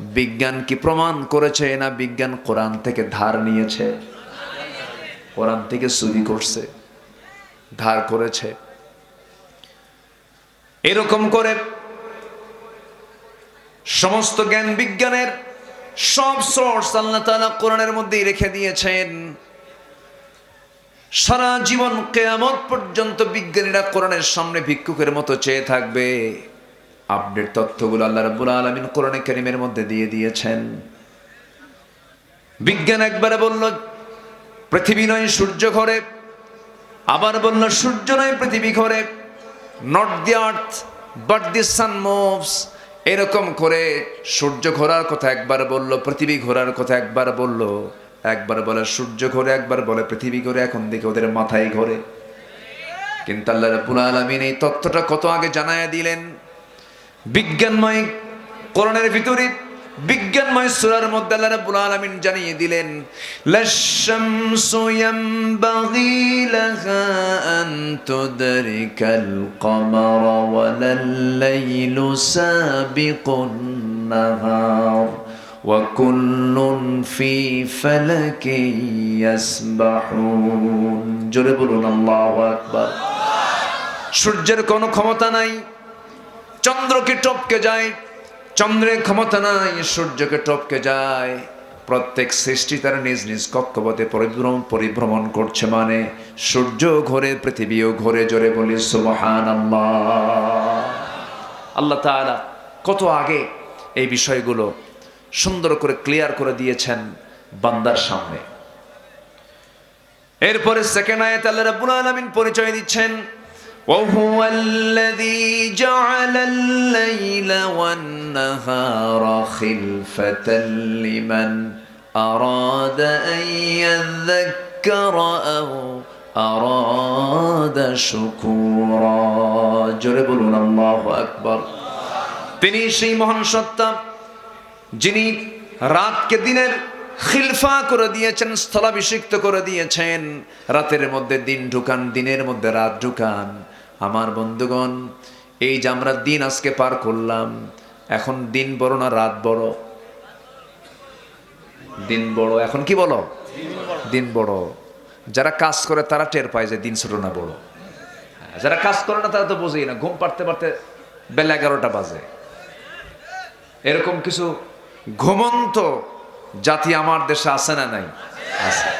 বিজ্ঞান কি প্রমাণ করেছে না বিজ্ঞান কোরআন থেকে ধার নিয়েছে? কোরআন থেকে চুরি করছে, ধার করেছে। এরকম করে সমস্ত জ্ঞান বিজ্ঞানের সব সোর্স আল্লাহ তাআলা কোরআনের মধ্যেই রেখে দিয়েছেন। সারা জীবন কেয়ামত পর্যন্ত বিজ্ঞানীরা কোরআনের সামনে ভিক্ষুকের মতো চেয়ে থাকবে। আপডেট তথ্যগুলো আল্লাহ রাব্বুল আলামিন কোরআনে কারীমের মধ্যে দিয়ে দিয়েছেন। বিজ্ঞান একবারে বলল, পৃথিবী নয়, সূর্য ঘরে। আবার বলল, সূর্য নয়, পৃথিবী ঘরে। Not the earth but the sun moves এরকম করে সূর্য ঘোরার কথা একবার বলল, পৃথিবী ঘোরার কথা একবার বলল। একবার বলে, সূর্য ঘোরে, একবার বলে, পৃথিবী ঘোরে, এখন দেখে ওদের মাথায় ঘোরে। কিন্তু আল্লাহ রাব্বুল আলামিন এই তথ্যটা কত আগে জানায়া দিলেন? বিজ্ঞানময় কোরআনের ভিতরে বিজ্ঞানময় সূরার মধ্যে আল্লাহ রাব্বুল আলামিন জানিয়ে দিলেন লাশ-শামসু ইয়ানবাগি লাহা আন তুদরিকাল কমারা ওয়ালাল-লাইলু সাবিকুন নাহার وكل في فلك يسبحون জোরে বলুন আল্লাহু আকবার সূর্যের কোনো ক্ষমতা নাই চন্দ্রকে টপকে যায়, চন্দ্রের ক্ষমতা নাই, সূর্যকে টপকে যায়। প্রত্যেক সৃষ্টি তার নিজ নিজ কক্ষপথে পরিভ্রমণ পরিভ্রমণ করছে মানে সূর্য ঘোরে, পৃথিবীও ঘোরে জোরে বলি সুবহান আল্লাহ তাআলা কত আগে এই বিষয়গুলো সুন্দর করে ক্লিয়ার করে দিয়েছেন বান্দার সামনে। এরপরে সেকেন্ড আয়াত আল্লাহ রাব্বুল আলামিন পরিচয় দিচ্ছেন وهو الذي جعل الليل والنهار خلفة لمن أراد أن يذكر أو أراد شكورا جرب الله أكبر তিনি সেই মহান সত্তা যিনি রাতকে দিনের খিলফা করে দিয়েছেন স্থলাভিষিক্ত করে দিয়েছেন রাতের মধ্যে দিন ঢুকান দিনের মধ্যে রাত ঢুকান আমার বন্ধুগণ এই যে আমরা দিন আজকে পার করলাম এখন দিন বড় না রাত বড়? দিন বড়। এখন কি বলো? দিন বড়। যারা কাজ করে তারা টের পায় যে দিন ছোট না বড়। হ্যাঁ, যারা কাজ করে না তারা তো বোঝেই না ঘুম পারতে পারতে বেলা এগারোটা বাজে। এরকম কিছু ঘুমন্ত জাতি আমার দেশে আছে না নাই? আছে।